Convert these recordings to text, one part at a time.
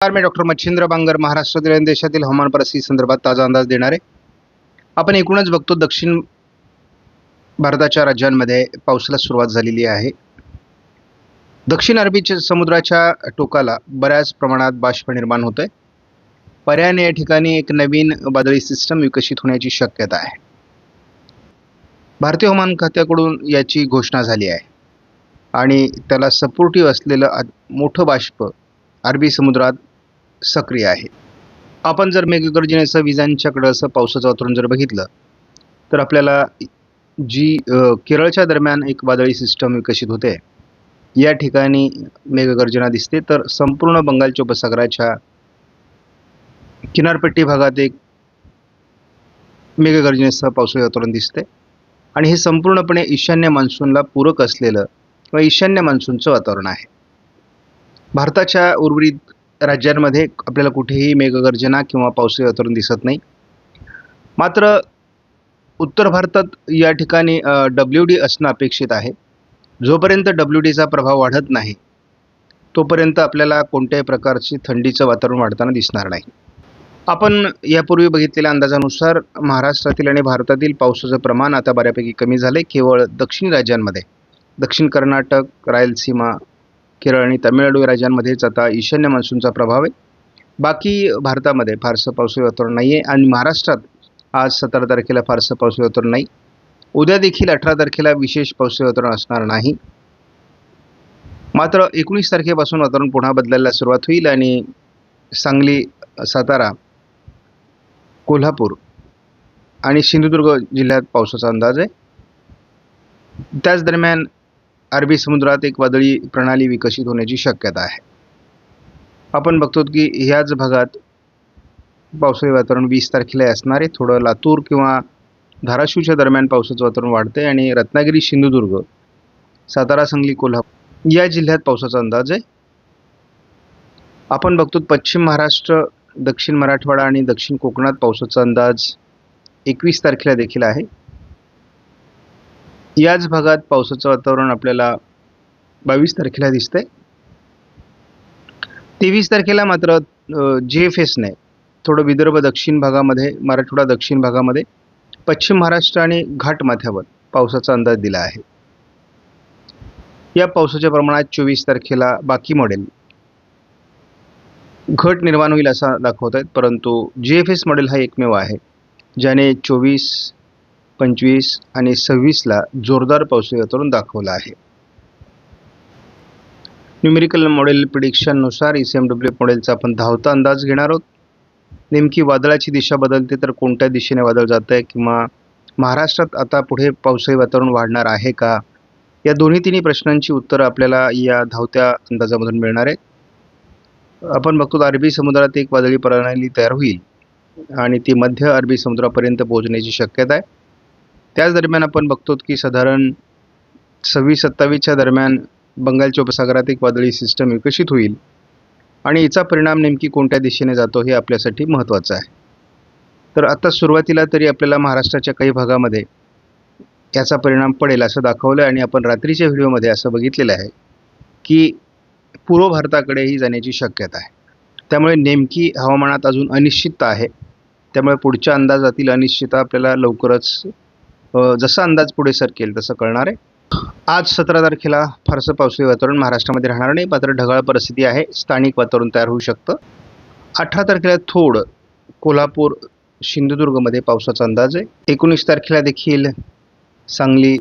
नमस्कार मी डॉक्टर मच्छिंद्र बांगर महाराष्ट्रातील देशातील हवामान परिस्थिती संदर्भात ताजा अंदाज देणार. आहे आपण एकूणच बघतो दक्षिण भारताच्या राज्यांमध्ये पावसाला सुरुवात झालेली आहे. दक्षिण अरबी समुद्राच्या टोकाला बऱ्याच प्रमाणात बाष्प निर्माण होत आहे पर्यायाने या ठिकाणी एक नवीन वादळी सिस्टम विकसित होण्याची शक्यता आहे. भारतीय हवामान खात्याकडून याची घोषणा झाली आहे. आणि त्याला सपोर्टिव्ह असलेलं मोठं बाष्प अरबी समुद्रात सक्रिय आहे. आपण जर मेघगर्जनेचं विजांच्याकडं असं पावसाचं वातावरण जर बघितलं तर आपल्याला जी केरळच्या दरम्यान एक वादळी सिस्टम विकसित होते या ठिकाणी मेघगर्जना दिसते. तर संपूर्ण बंगालच्या उपसागराच्या किनारपट्टी भागात एक मेघगर्जनेसह पावसाळी वातावरण दिसते. आणि हे संपूर्णपणे ईशान्य मान्सूनला पूरक असलेलं किंवा ईशान्य मान्सूनचं वातावरण आहे. भारताच्या उर्वरित राज्यांमध्ये आपल्याला कुठेही मेघगर्जना किंवा पावसाळी वातावरण दिसत नाही. मात्र उत्तर भारतात या ठिकाणी डब्ल्यू डी असणं अपेक्षित आहे. जोपर्यंत डब्ल्यू डीचा प्रभाव वाढत नाही तोपर्यंत आपल्याला कोणत्याही प्रकारची थंडीचं वातावरण वाढताना दिसणार नाही. आपण यापूर्वी बघितलेल्या अंदाजानुसार महाराष्ट्रातील आणि भारतातील पावसाचं प्रमाण आता बऱ्यापैकी कमी झालं आहे केवळ दक्षिण राज्यांमध्ये दक्षिण कर्नाटक रायलसीमा केरळ आणि तामिळनाडू या राज्यांमध्येच आता ईशान्य मान्सूनचा प्रभाव आहे. बाकी भारतामध्ये फारसं पावसाळी वातावरण नाही आहे आणि महाराष्ट्रात आज सतरा तारखेला फारसं पावसाळी वातावरण नाही. उद्या देखील अठरा तारखेला विशेष पावसाळी वातावरण असणार नाही. मात्र एकोणीस तारखेपासून वातावरण पुन्हा बदलायला सुरुवात होईल आणि सांगली सातारा कोल्हापूर आणि सिंधुदुर्ग जिल्ह्यात पावसाचा अंदाज आहे. त्याच दरम्यान अरबी समुद्रात एक वादळी प्रणाली विकसित होण्याची शक्यता आहे. आपण बघतो की ह्याच भागात पावसाळी वातावरण वीस तारखेला असणार आहे. थोडं लातूर किंवा धाराशिवच्या दरम्यान पावसाचं वातावरण वाढतंय आणि रत्नागिरी सिंधुदुर्ग सातारा सांगली कोल्हापूर या जिल्ह्यात पावसाचा अंदाज आहे. आपण बघतो पश्चिम महाराष्ट्र दक्षिण मराठवाडा आणि दक्षिण कोकणात पावसाचा अंदाज एकवीस तारखेला देखील आहे. याच भागात पावसाचं वातावरण आपल्याला बावीस तारखेला दिसतंय. तेवीस तारखेला मात्र जे एफ एसने थोडं विदर्भ दक्षिण भागामध्ये मराठवाडा दक्षिण भागामध्ये पश्चिम महाराष्ट्र आणि घाटमाथ्यावर पावसाचा अंदाज दिला आहे. या पावसाच्या प्रमाणात चोवीस तारखेला बाकी मॉडेल घट निर्माण होईल असा दाखवत आहेत परंतु जे एफ एस मॉडेल हा एकमेव आहे ज्याने चोवीस पंचवीस आणि सव्वीसला जोरदार पाऊस वातावरण दाखवलं आहे. न्युमेरिकल मॉडेल प्रिडिक्शननुसार ई सी एम डब्ल्यू मॉडेलचा आपण धावता अंदाज घेणार आहोत. नेमकी वादळाची दिशा बदलते तर कोणत्या दिशेने वादळ जात आहे किंवा महाराष्ट्रात आता पुढे पावसाळी वातावरण वाढणार आहे का? या दोन्ही तिन्ही प्रश्नांची उत्तरं आपल्याला या धावत्या अंदाजामधून मिळणार आहेत. आपण बघतो अरबी समुद्रात एक वादळी प्रणाली तयार होईल आणि ती मध्य अरबी समुद्रापर्यंत पोहोचण्याची शक्यता आहे. त्याच दरम्यान आपण बघतो की साधारण सव्वीस सत्तावीसच्या दरम्यान बंगालच्या उपसागरात एक वादळी सिस्टम विकसित होईल. आणि याचा परिणाम नेमकी कोणत्या दिशेने जातो हे आपल्यासाठी महत्त्वाचं आहे. तर आता सुरुवातीला तरी आपल्याला महाराष्ट्राच्या काही भागामध्ये याचा परिणाम पडेल असं दाखवलं आहे आणि आपण रात्रीच्या व्हिडिओमध्ये असं बघितलेलं आहे की पूर्व भारताकडेही जाण्याची शक्यता आहे. त्यामुळे नेमकी हवामानात अजून अनिश्चितता आहे. त्यामुळे पुढच्या अंदाजातील अनिश्चितता आपल्याला लवकरच जसा अंदाज पुढे सरकेल तसं कळणार आहे. आज सतरा तारखेला फारसं पावसाळी वातावरण महाराष्ट्रामध्ये राहणार नाही मात्र ढगाळ परिस्थिती आहे स्थानिक वातावरण तयार होऊ शकतं. अठरा तारखेला थोड कोल्हापूर सिंधुदुर्गमध्ये पावसाचा अंदाज आहे. एकोणीस तारखेला देखील सांगली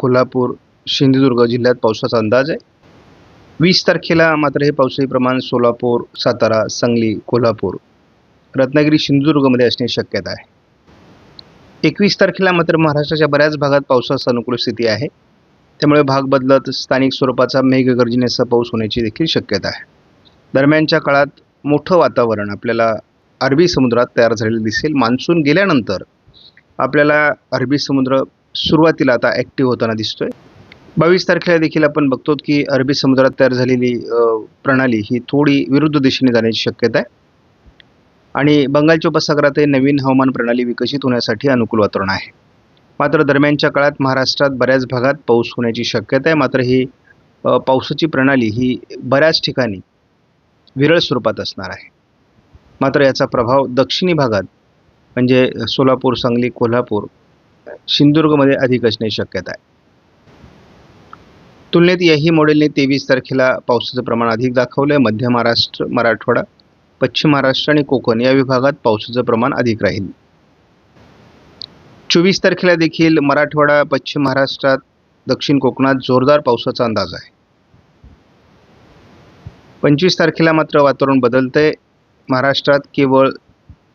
कोल्हापूर सिंधुदुर्ग जिल्ह्यात पावसाचा अंदाज आहे. वीस तारखेला मात्र हे पावसाळी प्रमाण सोलापूर सातारा सांगली कोल्हापूर रत्नागिरी सिंधुदुर्गमध्ये असण्याची शक्यता आहे. एकवीस तारखेला मात्र महाराष्ट्राच्या बऱ्याच भागात पावसाचा अनुकूल स्थिती आहे. त्यामुळे भाग बदलत स्थानिक स्वरूपाचा मेघगर्जनेचा पाऊस होण्याची देखील शक्यता आहे. दरम्यानच्या काळात मोठं वातावरण आपल्याला अरबी समुद्रात तयार झालेलं दिसेल. मान्सून गेल्यानंतर आपल्याला अरबी समुद्र सुरुवातीला आता ॲक्टिव्ह होताना दिसतोय. बावीस तारखेला देखील आपण बघतो की अरबी समुद्रात तयार झालेली प्रणाली ही थोडी विरुद्ध दिशेने जाण्याची शक्यता आहे. आणि बंगालच्या उपसागरातही नवीन हवामान प्रणाली विकसित होण्यासाठी अनुकूल वातावरण आहे. मात्र दरम्यानच्या काळात महाराष्ट्रात बऱ्याच भागात पाऊस होण्याची शक्यता आहे. मात्र ही पावसाची प्रणाली ही बऱ्याच ठिकाणी विरळ स्वरूपात असणार आहे. मात्र याचा प्रभाव दक्षिणी भागात म्हणजे सोलापूर सांगली कोल्हापूर सिंधुदुर्गमध्ये अधिक असण्याची शक्यता आहे. तुलनेत याही मॉडेलने तेवीस तारखेला पावसाचं प्रमाण अधिक दाखवलं आहे मध्य महाराष्ट्र मराठवाडा पश्चिम महाराष्ट्र आणि कोकण या विभागात पावसाचं प्रमाण अधिक राहील. चोवीस तारखेला देखील मराठवाडा पश्चिम महाराष्ट्रात दक्षिण कोकणात जोरदार पावसाचा अंदाज आहे. पंचवीस तारखेला मात्र वातावरण बदलतंय. महाराष्ट्रात केवळ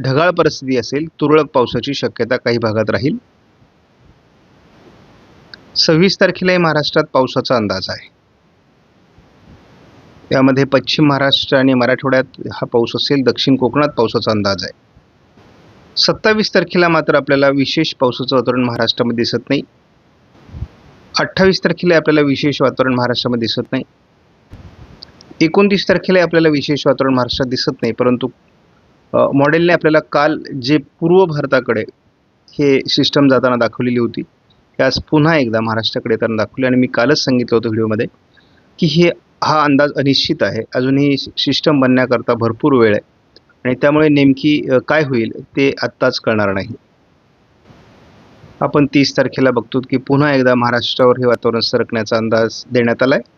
ढगाळ परिस्थिती असेल तुरळक पावसाची शक्यता काही भागात राहील. सव्वीस तारखेलाही महाराष्ट्रात पावसाचा अंदाज आहे. यामध्ये पश्चिम महाराष्ट्र आणि मराठवाड्यात हा पाऊस असेल दक्षिण कोकणात पावसाचा अंदाज आहे. सत्तावीस तारखेला मात्र आपल्याला विशेष पावसाचं वातावरण महाराष्ट्रामध्ये दिसत नाही. अठ्ठावीस तारखेला आपल्याला विशेष वातावरण महाराष्ट्रामध्ये दिसत नाही. एकोणतीस तारखेला आपल्याला विशेष वातावरण महाराष्ट्रात दिसत नाही परंतु मॉडेलने आपल्याला काल जे पूर्व भारताकडे हे सिस्टम जाताना दाखवलेली होती ती आज पुन्हा एकदा महाराष्ट्राकडे येताना दाखवली आणि मी कालच सांगितलं होतं व्हिडिओमध्ये की हे हा अंदाज अनिश्चित आहे. अजूनही सिस्टम बनण्याकरता भरपूर वेळ आहे. आणि त्यामुळे नेमकी काय होईल ते आत्ताच कळणार नाही. आपण तीस तारखेला बघतो की पुन्हा एकदा महाराष्ट्रावर हे वातावरण सरकण्याचा अंदाज देण्यात आला आहे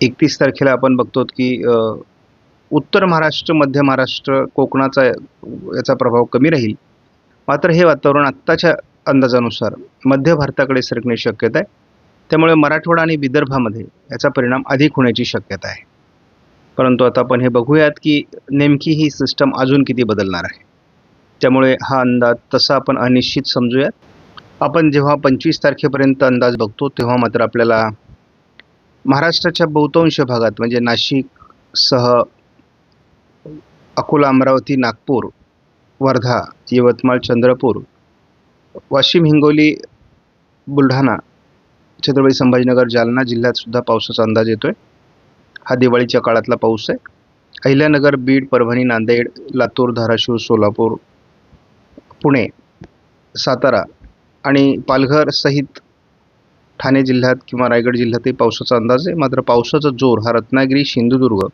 एकतीस तारखेला आपण बघतो की उत्तर महाराष्ट्र मध्य महाराष्ट्र कोकणाचा याचा प्रभाव कमी राहील. मात्र हे वातावरण आत्ताच्या अंदाजानुसार मध्य भारताकडे सरकण्याची शक्यता आहे. त्यामुळे मराठवाडा आणि विदर्भामध्ये याचा परिणाम अधिक होण्याची शक्यता आहे. परंतु आता आपण हे बघूयात की नेमकी ही सिस्टम अजून किती बदलणार आहे. त्यामुळे हा अंदाज तसा आपण अनिश्चित समजूयात. आपण जेव्हा पंचवीस तारखेपर्यंत अंदाज बघतो तेव्हा मात्र आपल्याला महाराष्ट्राच्या बहुतांश भागात म्हणजे नाशिकसह अकोला अमरावती नागपूर वर्धा यवतमाळ चंद्रपूर वाशिम हिंगोली बुलढाणा छत्रपती संभाजीनगर जालना जिल्ह्यात सुद्धा पावसाचा अंदाज येतोय. हा दिवाळीच्या काळातला पाऊस आहे. अहिल्यानगर बीड परभणी नांदेड लातूर धाराशिव सोलापूर पुणे सातारा आणि पालघर सहित ठाणे जिल्ह्यात किंवा रायगड जिल्ह्यातही पावसाचा अंदाज आहे. मात्र पावसाचा जोर हा रत्नागिरी सिंधुदुर्ग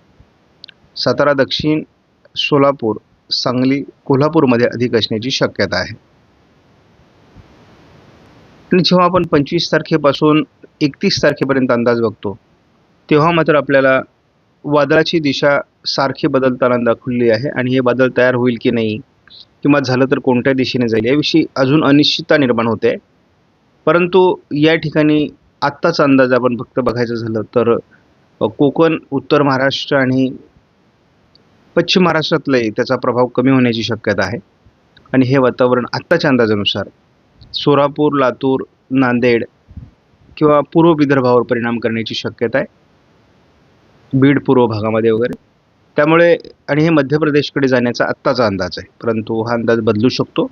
सातारा दक्षिण सोलापूर सांगली कोल्हापूरमध्ये अधिक असण्याची शक्यता आहे. आणि जेव्हा आपण पंचवीस तारखेपासून एकतीस तारखेपर्यंत अंदाज बघतो तेव्हा मात्र आपल्याला वादळाची दिशा सारखी बदलताना दाखवली आहे आणि हे बदल तयार होईल की नाही किंवा झालं तर कोणत्या दिशेने जाईल याविषयी अजून अनिश्चितता निर्माण होते. परंतु या ठिकाणी आत्ताचा अंदाज आपण फक्त बघायचं झालं तर कोकण उत्तर महाराष्ट्र आणि पश्चिम महाराष्ट्रातलंही त्याचा प्रभाव कमी होण्याची शक्यता आहे. आणि हे वातावरण आत्ताच्या अंदाजानुसार सोलापूर लातूर नांदेड किंवा पूर्व विदर्भावर परिणाम करण्याची शक्यता आहे. बीड पूर्व भागामध्ये वगैरे. त्यामुळे आणि हे मध्य प्रदेशकडे जाण्याचा आत्ताचा अंदाज आहे. परंतु हा अंदाज बदलू शकतो.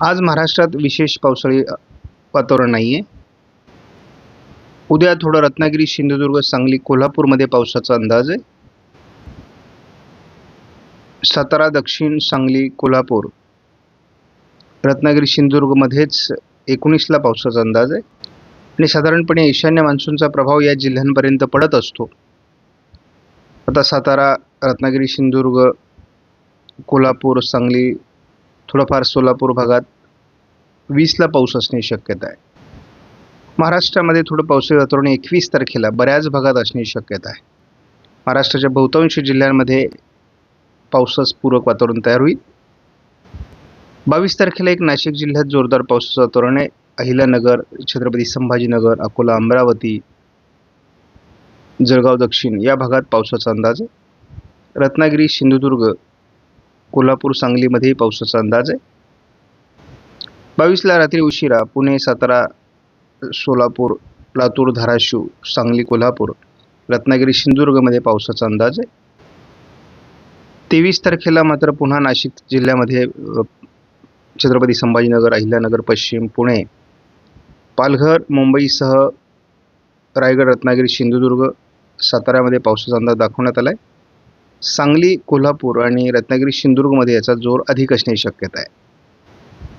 आज महाराष्ट्रात विशेष पावसाळी वातावरण नाही आहे उद्या थोडं रत्नागिरी सिंधुदुर्ग सांगली कोल्हापूरमध्ये पावसाचा अंदाज आहे. सातारा दक्षिण सांगली कोल्हापूर रत्नागिरी सिंधुदुर्गमध्येच एकोणीसला पावसाचा अंदाज आहे. आणि साधारणपणे ईशान्य मान्सूनचा प्रभाव या जिल्ह्यांपर्यंत पडत असतो. आता सातारा रत्नागिरी सिंधुदुर्ग कोल्हापूर सांगली थोडंफार सोलापूर भागात वीसला पाऊस असण्याची शक्यता आहे. महाराष्ट्रामध्ये थोडं पावसाळी वातावरण एकवीस तारखेला बऱ्याच भागात असण्याची शक्यता आहे. महाराष्ट्राच्या बहुतांश जिल्ह्यांमध्ये पावसास पूरक वातावरण तयार होईल. बावीस तारखेला एक नाशिक जिल्ह्यात जोरदार पावसाचा तोरण आहे. अहिलानगर छत्रपती संभाजीनगर अकोला अमरावती जळगाव दक्षिण या भागात पावसाचा अंदाज आहे. रत्नागिरी सिंधुदुर्ग कोल्हापूर सांगलीमध्येही पावसाचा अंदाज आहे. बावीसला रात्री उशिरा पुणे सातारा सोलापूर लातूर धाराशिव सांगली कोल्हापूर रत्नागिरी सिंधुदुर्गमध्ये पावसाचा अंदाज आहे. तेवीस तारखेला मात्र पुन्हा नाशिक जिल्ह्यामध्ये छत्रपती संभाजीनगर अहिल्यानगर पश्चिम पुणे पालघर मुंबईसह रायगड रत्नागिरी सिंधुदुर्ग साताऱ्यामध्ये पावसाचा अंदाज दाखवण्यात आला आहे सांगली कोल्हापूर आणि रत्नागिरी सिंधुदुर्गमध्ये याचा जोर अधिक असण्याची शक्यता आहे.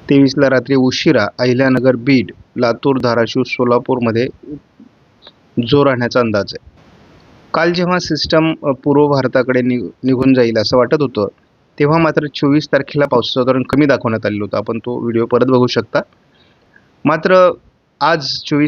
तेवीसला रात्री उशिरा अहिल्यानगर बीड लातूर धाराशिव सोलापूरमध्ये जोर राहण्याचा अंदाज आहे. काल जेव्हा सिस्टम पूर्व भारताकडे नि निघून जाईल असं वाटत होतं तेव्हा मात्र चोवीस तारखेला पावसाचं धोरण कमी दाखवण्यात आलेलं होतं. आपण तो व्हिडिओ परत बघू शकता. मात्र आज चोवीस